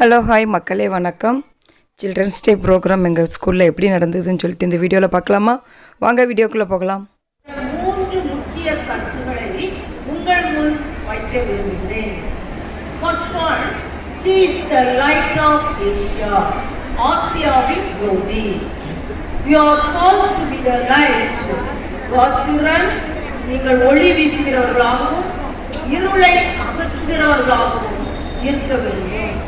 Hello hi மக்களே வணக்கம். Children's day program எங்கள் ஸ்கூலில் எப்படி நடந்ததுன்னு சொல்லிட்டு இந்த வீடியோவில் பார்க்கலாமா? வாங்க வீடியோக்குள்ளே போகலாம். மூன்று முக்கிய கருத்துக்களை உங்கள் முன் வைக்க விரும்புகிறேன். First one is the light of Asia ஆசியாவின் ஜோதி. You are called to be the light வாட்சுரன் நீங்கள் ஒளி வீசுகிறவர்களாகவும் இருளை அகற்றுகிறவர்களாகவும் இருக்க வேண்டும்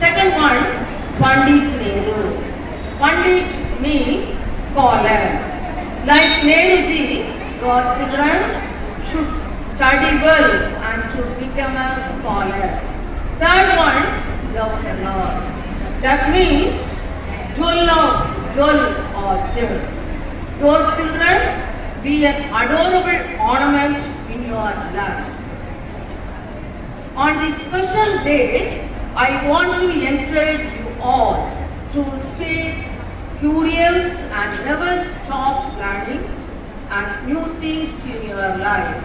Second one, Pandit Nehru. Pandit means scholar. Like Nehruji, God's children should study well and should become a scholar. Third one, Jawaharlal. That means Jollo, Jol or Jil. Your children be an adorable ornament in your life. On this special day, I want to encourage you all to stay curious and never stop learning and new things in your life.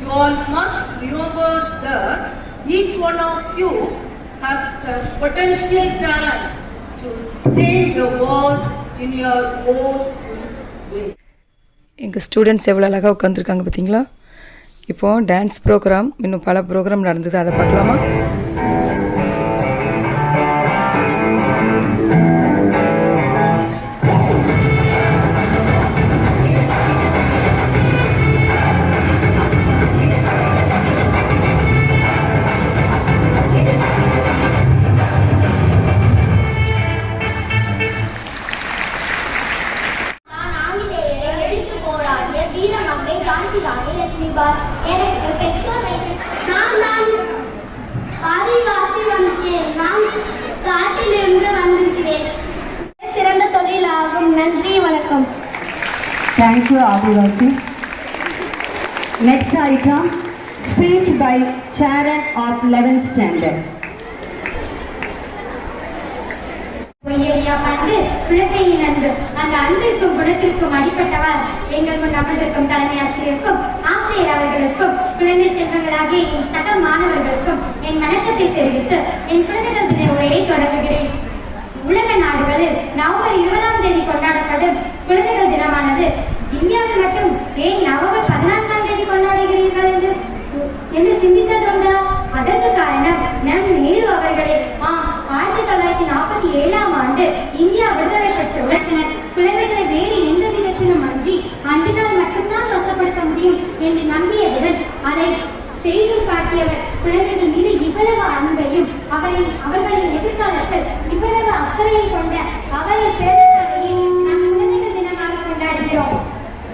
You all must remember that each one of you has the potential talent to change the world in your own way. எங்கள் students எவ்வளோ அழகாக உட்காந்துருக்காங்க பார்த்தீங்களா இப்போது dance program இன்னும் பல program நடந்தது அதை பார்க்கலாமா Thank you, Adivasi. Next item, speech by Sharon of 11th standard. பொய்யறியா பண்பு குழந்தையின் அன்பு அந்த அன்பிற்கும் குணத்திற்கும் அடிப்பட்டவர் எங்களுக்கும் நமதற்கும் அமர்ந்திருக்கும் தலைமை ஆசிரியருக்கும் ஆசிரியர் அவர்களுக்கும் குழந்தை செல்வங்களாகிய என் சக மாணவர்களுக்கும் என் வணக்கத்தை தெரிவித்து என் குழந்தைகள் தின உரையை தொடங்குகிறேன் என்பது நவம்பர் இருபதாம் தேதி கொண்டாடப்படும் குழந்தைகள் தினமானது. இந்தியாவில் மட்டும் ஏன் நவம்பர் பதினான்காம் தேதி கொண்டாடுகிறீர்கள் என்று என்று சிந்தித்ததுண்டா அதற்கு காரணம் நம் நேரு அவர்களே ஆம் ஆயிரத்தி தொள்ளாயிரத்தி நாற்பத்தி ஏழாம் ஆண்டு இந்தியா விடுதலை பெற்ற உலகினர். குழந்தைகளை வேறு எந்த விதத்திலும் அன்றி அன்பினால் மட்டும்தான் வசப்படுத்த முடியும் என்று நம்பியதுடன் அதை செய்தும் காட்டியவர் குழந்தைகள் இவ்வளவு அன்பையும் அவரின் அவர்களின் எதிர்காலத்தில் இவ்வளவு அக்கறையும் கொண்ட அவரின் பிறந்தநாளையே நாம் குழந்தைகள் தினமாக கொண்டாடுகிறோம்.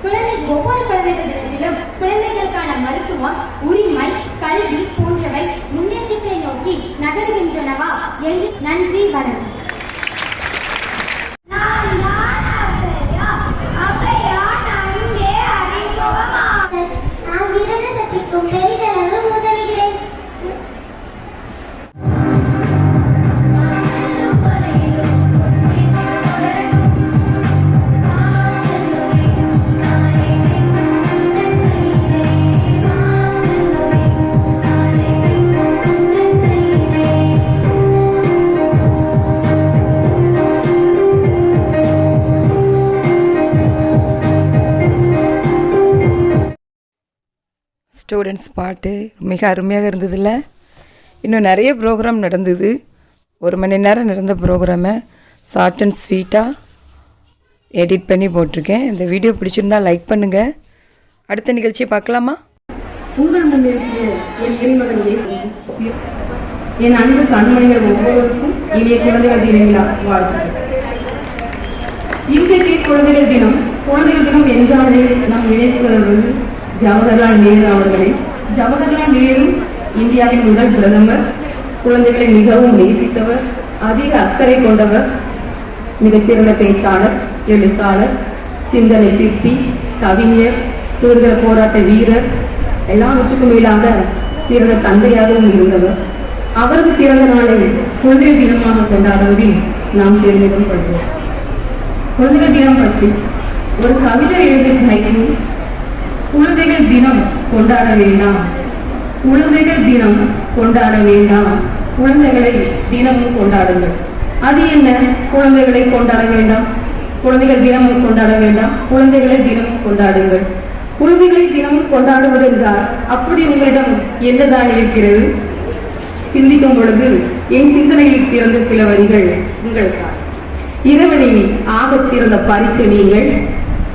குழந்தை ஒவ்வொரு குழந்தைகள் தினத்திலும் குழந்தைகளுக்கான மருத்துவம் உரிமை கல்வி போன்றவை முன்னேற்றத்தை நோக்கி நகர்கின்றனவா என்று நன்றி வணக்கம். ஸ்டூடெண்ட்ஸ் பாட்டு மிக அருமையாக இருந்ததில்ல இன்னும் நிறைய ப்ரோக்ராம் நடந்தது. ஒரு மணி நேரம் நடந்த ப்ரோக்ராமை ஷார்ட் அண்ட் ஸ்வீட்டாக எடிட் பண்ணி போட்டிருக்கேன். இந்த வீடியோ பிடிச்சிருந்தா லைக் பண்ணுங்கள் அடுத்த நிகழ்ச்சியை பார்க்கலாமா? உங்கள் என் அன்பு கண்மணிகள் ஒவ்வொருவருக்கும் இனிய குழந்தைகள் தின விழா வாழ்த்துக்கள். இன்றைக்கு குழந்தைகள் தினம் குழந்தைகள் தினம் என்றாலே நாம் நினைப்பது ஜவஹர்லால் நேரு அவர்களை. ஜவஹர்லால் நேரு இந்தியாவின் முதல் பிரதமர். குழந்தைகளை மிகவும் நேசித்தவர். அதிக அக்கறை கொண்டவர். மிகச்சிறந்த பேச்சாளர் எழுத்தாளர் சிந்தனை சிற்பி கவிஞர் சுதந்திர போராட்ட வீரர் எல்லாவற்றுக்கும் மேலாக சிறந்த தந்தையாகவும் இருந்தவர். அவரது பிறந்த நாளை குழந்தை தினமாக கொண்டாடுவதில் நாம் பெருமிதம் கொள்வோம். குழந்தைகள் தினம் பற்றி ஒரு கவிதை எழுதி நினைக்கும் குழந்தைகள் தினம் கொண்டாட வேண்டாம். குழந்தைகள் தினம் கொண்டாட வேண்டாம். குழந்தைகளை தினமும் கொண்டாடுங்கள். அது என்ன? குழந்தைகளை கொண்டாட வேண்டாம். குழந்தைகள் தினமும் கொண்டாட வேண்டாம். குழந்தைகளை தினமும் கொண்டாடுங்கள். குழந்தைகளை தினமும் கொண்டாடுவது என்றால் அப்படி உங்களிடம் என்னதான் இருக்கிறது? சிந்திக்கும் பொழுது என் சிந்தனையில் பிறந்த சில வரிகள் உங்களுக்காக இறைவனின் ஆகச் சிறந்த பரிசு நீங்கள்.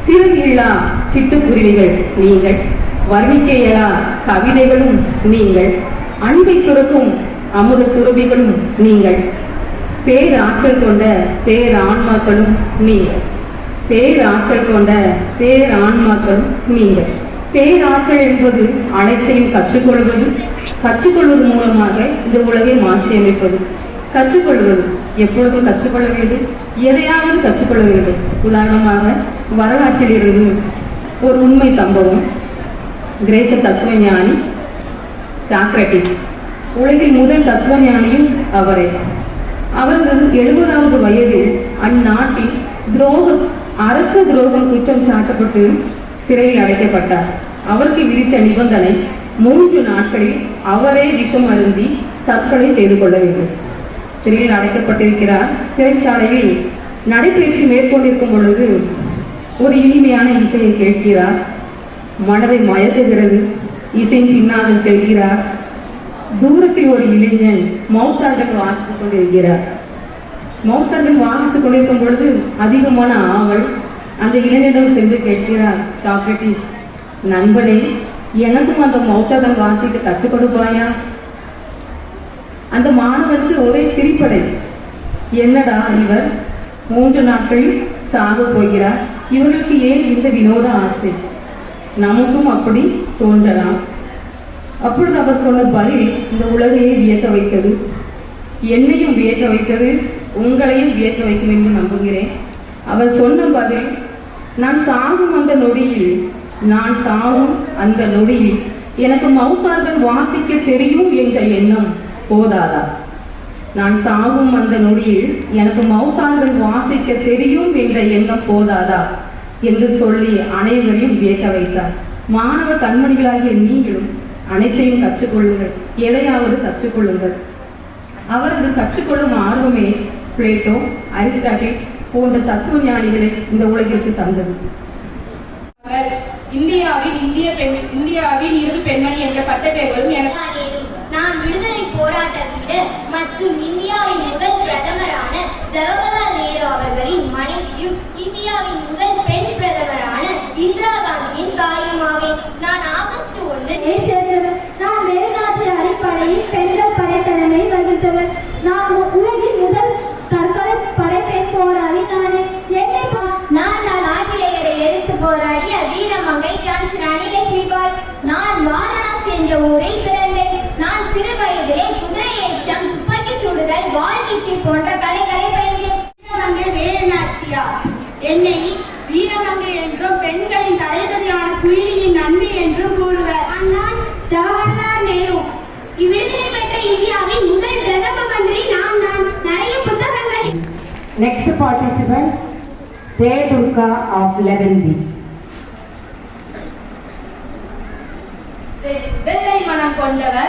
சிறகில்லா சிட்டுக்குருவிகள் நீங்கள். வர்ணிக்க இயலா கவிதைகளும் நீங்கள். அன்பை சுரக்கும் அமுத சுரபிகளும் நீங்கள். பேராற்றல் கொண்ட பேரான்மாக்களும் நீங்கள். பேராற்றல் கொண்ட பேரான்மாக்களும் நீங்கள். பேராற்றல் என்பது அனைத்தையும் கற்றுக்கொள்வது கற்றுக்கொள்வது மூலமாக இந்த உலகை மாற்றியமைப்பது. கற்றுக்கொள்வது எப்பொழுதும் கற்றுக்கொள்ள வேண்டும் எதையாவது கற்றுக்கொள்ள வேண்டும். உதாரணமாக வரலாற்றில் இருந்து ஒரு உண்மை சம்பவம். கிரேக்க தத்துவ ஞானி சாக்ரட்டிஸ். உலகில் முதல் தத்துவ ஞானியும் அவரே. அவர்கள் எழுபதாவது வயதில் அந்நாட்டில் துரோகம் அரச துரோகம் குற்றம் சாட்டப்பட்டு சிறையில் அடைக்கப்பட்டார். அவருக்கு விதித்த நிபந்தனை மூன்று நாட்களில் அவரே விஷம் அருந்தி தற்கொலை செய்து கொள்ள வேண்டும். சிறையில் அடைக்கப்பட்டிருக்கிறார். சிறைச்சாலையில் நடைபயிற்சி மேற்கொண்டிருக்கும் பொழுது ஒரு இனிமையான இசையை கேட்கிறார். மனதை மயக்குகிறது இசையின் பின்னாக செல்கிறார். தூரத்தில் ஒரு இளைஞன் மௌத்தார்கள் வாசித்துக் கொண்டிருக்கிறார். மௌத்தார்கள் வாசித்துக் கொண்டிருக்கும் பொழுது அதிகமான ஆவல் அந்த இளைஞனிடம் சென்று கேட்கிறார் சாக்ரட்டிஸ் நண்பனே எனக்கும் அந்த மௌத்தார்கள் வாசிக்க கற்றுக் கொடுப்பாயா? அந்த மாணவனுக்கு ஒரே சிரிப்படை என்னடா இவர் மூன்று நாட்களில் சாக போகிறார். இவர்களுக்கு ஏன் இந்த வினோத ஆசை? நமக்கும் அப்படி தோன்றலாம். அப்பொழுது அவர் சொன்ன பதில் இந்த உலகையே வியக்க வைத்தது. என்னையும் வியக்க வைத்தது உங்களையும் வியக்க வைக்கும் என்று நம்புகிறேன். அவர் சொன்ன பதில் நான் சாகும் அந்த நொடியில் நான் சாகும் அந்த நொடியில் எனக்கு மௌத்தார்கள் வாசிக்க தெரியும் என்ற எண்ணம் போதாதா? நான் சாகும் அந்த நொடியில் எனக்கு மௌத்தார்கள் வாசிக்க தெரியும் என்ற எண்ணம் போதாதா? என்று சொல்லி அனைவரையும் வியக்க வைத்தார். மாணவ கண்மணிகளாகிய நீங்களும் அனைத்தையும் கற்றுக்கொள்ளுங்கள். எதையாவது கற்றுக்கொள்ளுங்கள். அவரது கற்றுக்கொள்ளும் ஆர்வமே பிளேட்டோ அரிஸ்டாட்டில் போன்ற தத்துவ ஞானிகளை இந்த உலகிற்கு தந்தது. இந்தியாவின் இந்திய பெண் இந்தியாவின் இரு பெண்மணி என்ற பட்டப்பெயர்களும் எனக்கு நான் விடுதலை போராட்ட வீரர் மற்றும் இந்தியாவின் முதல் பிரதமரான ஜவஹர்லால் நேரு அவர்களின் மனைவியும் இந்தியாவின் முதல் பெண் பிரதமரான இந்திரா காந்தியின் தாயுமாவேன் நான் ஆகஸ்ட் ஒன்று சேர்ந்தவர். நான் வேலுநாச்சி அடிப்படையில் பெண்கள் படைத்தலைமை வகித்தவர் நான் உ- உலகின் முதல் தற்கொலை படைப்பெண் போராளி நானே என்னை நான் நான் ஆங்கிலேயரை எதிர்த்து போராடிய வீரமங்கை ஜான்சி ராணி லட்சுமிபாய் நான் வாரணாசி என்ற ஊரில் சிறு வயதிலே குதிரை ஏற்றம் துப்பாக்கி சுடுதல் வாள்வீச்சு போன்ற கலைகளை வேலுநாச்சியா. என்னை வீரமங்கை என்றும் பெண்களின் தலைகதியான குயிலியின் நன்மை என்றும் கூறுவர். நான் ஜவஹர்லால் நேரு. இவ்விடுதலை பெற்ற இந்தியாவின் முதல் பிரதம மந்திரி நான் தான். நிறைய புத்தகங்கள் Next participant, Jay Durga of 11B. வெள்ளை மனம் கொண்டவர்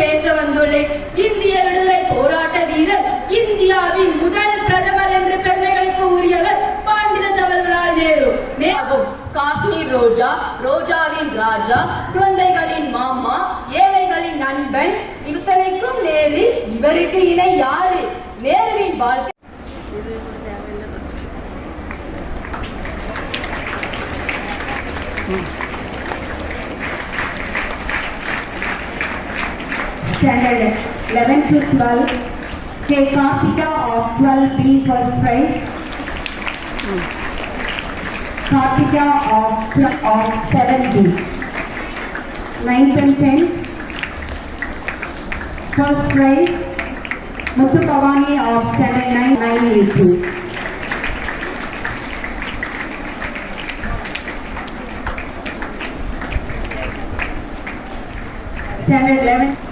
பேச வந்துள்ளேன். இந்திய விடுதலை போராட்ட வீரர் இந்தியாவின் முதல் பிரதமர் என்று பெருமைகளுக்கு உரியவர் பண்டித ஜவஹர்லால் நேரு. நேரும் காஷ்மீர் ரோஜா ரோஜாவின் ராஜா குழந்தைகளின் மாமா ஏழைகளின் நண்பன் இத்தனைக்கும் நேரு இவருக்கு இணை யாரு? நேருவின் வாழ்க்கை Standard 11 to 12, K. Kartika of 12B first prize. Kartika of, of 7B. 9th and 10th, first prize. Muthu Pavani of standard 9, 982. Standard 11,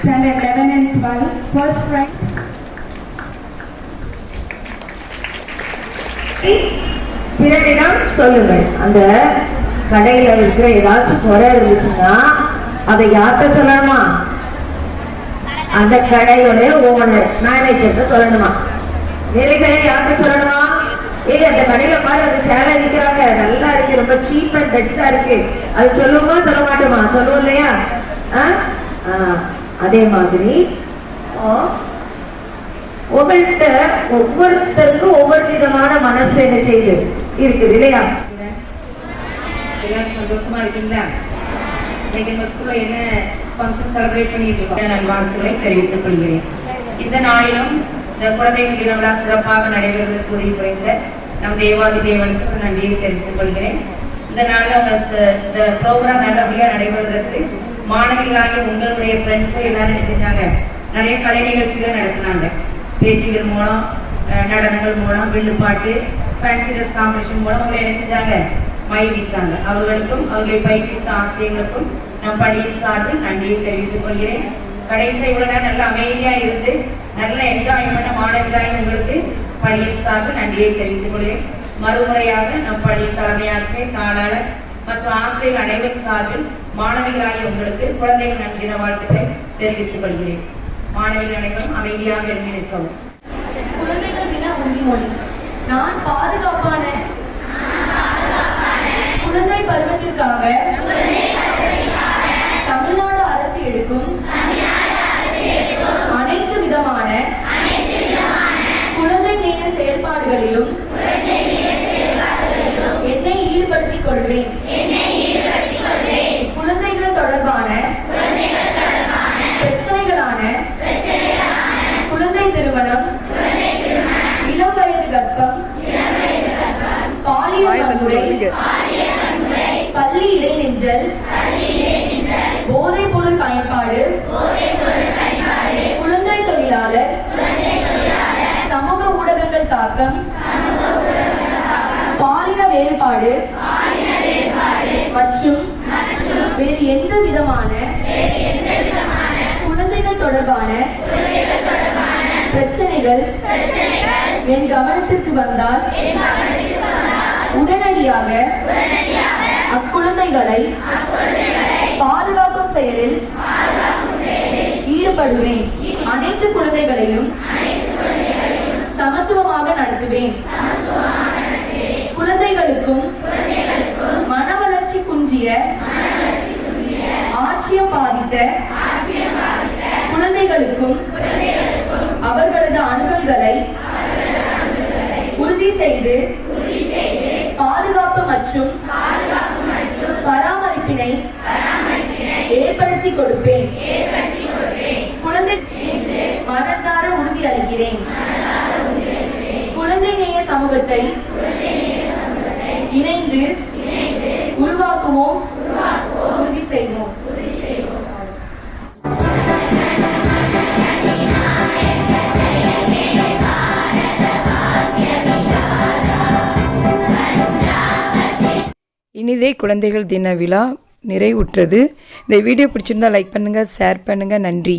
standard 11 and 12, first prize. பிறரிடம் சொல்லுங்கள். அந்த கடையில இருக்கிற ஏதாச்சும் குறை இருந்துச்சுன்னா அதை யார்கிட்ட சொல்லணுமா? அந்த கடையோட ஓனர் மேனேஜர் சொல்லணுமா? வேலை கடை யார்கிட்ட சொல்லணுமா? ஏய் அந்த கடையில பாரு அந்த சேலை விற்கிறாங்க. நல்லா இருக்கு ரொம்ப சீப் அண்ட் பெஸ்டா இருக்கு. அது சொல்லுமா சொல்ல மாட்டோமா? சொல்லுவோம் இல்லையா? ஆஹ் அதே மாதிரி ஆ, ஒவ்வொருத்தருக்கும் ஒவ்வொரு விதமான மனசு என்ன செய்யுது இருக்குது இல்லையா? சந்தோஷமா இருக்கீங்களா? இன்னைக்கு நம்ம ஸ்கூல்ல என்ன ஃபங்க்ஷன் செலிப்ரேட் பண்ணிட்டு இருக்கோம்? நல்வாழ்த்துக்களை தெரிவித்துக் கொள்கிறேன். இந்த நாளிலும் இந்த குலதெய்வ தின விழா சிறப்பாக நடைபெறுவதற்கு உதவி புரிந்த நம் தேவாதி தேவனுக்கு நன்றியை தெரிவித்துக் கொள்கிறேன். இந்த நாளில் இந்த ப்ரோக்ராம் நல்லபடியாக நடைபெறுவதற்கு மாணவிகளாகிய உங்களுடைய ஃப்ரெண்ட்ஸை எல்லாரும் என்ன செஞ்சாங்க? நிறைய கலை நிகழ்ச்சிகள் நடத்தினாங்க. பேச்சுகள் மூலம் நடனங்கள் மூலம் வில்லுப்பாட்டு ஃபேன்சி ட்ரெஸ் காம்படிஷன் மூலம் அவங்க என்ன செஞ்சாங்க? மகிழ்விச்சாங்க அவர்களுக்கும் அவர்களை பயிற்சித்த ஆசிரியர்களுக்கும் நம் பள்ளியின் சார்பில் நன்றியை தெரிவித்துக் கொள்கிறேன். கடைசி இவ்வளவு நேரம் நல்ல அமைதியா இருந்து நல்ல என்ஜாய் பண்ண மாணவிகளாகி உங்களுக்கு பள்ளியின் சார்பில் நன்றியை தெரிவித்துக் கொள்கிறேன். மறுமுறையாக நம் பள்ளி தலைமை ஆசிரியர் தாளாளர் மற்றும் ஆசிரியர் அனைவரும் சார்பில் மாணவிகளாகிய உங்களுக்கு குழந்தைகள் நன்கிற வாழ்த்துக்களை தெரிவித்துக் கொள்கிறேன். மாணவிகள் அனைவரும் அமைதியாக எழுதி நிற்கவும். குழந்தைகள் தின உறுதிமொழி. நான் பாதுகாப்பான குழந்தை பருவத்திற்காக வன்முறை பள்ளி இடைநின்றல் போதைப் பொருள் பயன்பாடு குழந்தை தொழிலாளர் சமூக ஊடகங்கள் தாக்கம் பாலின வேறுபாடு மற்றும் வேறு எந்த விதமான குழந்தைகள் தொடர்பான பிரச்சனைகள் என் கவனத்திற்கு வந்தால் உடனடியாக அக்குழந்தைகளை பாதுகாக்கும் செயலில் ஈடுபடுவேன். அனைத்து குழந்தைகளையும் சமத்துவமாக நடத்துவேன். குழந்தைகளுக்கும் மன வளர்ச்சி குன்றிய ஆட்சியம் பாதித்த குழந்தைகளுக்கும் அவர்களது அணுகல்களை உறுதி செய்து பராமரிப்பினை ஏற்படுத்தி கொடுப்பேன். குழந்தை மனதார உறுதி அளிக்கிறேன். குழந்தை நேய சமூகத்தை இணைந்து உருவாக்குவோம். உறுதி செய்வோம். இனிதே குழந்தைகள் தின விழா. நிறைவுற்றது. இந்த வீடியோ பிடிச்சிருந்தா லைக் பண்ணுங்கள் ஷேர் பண்ணுங்கள் நன்றி.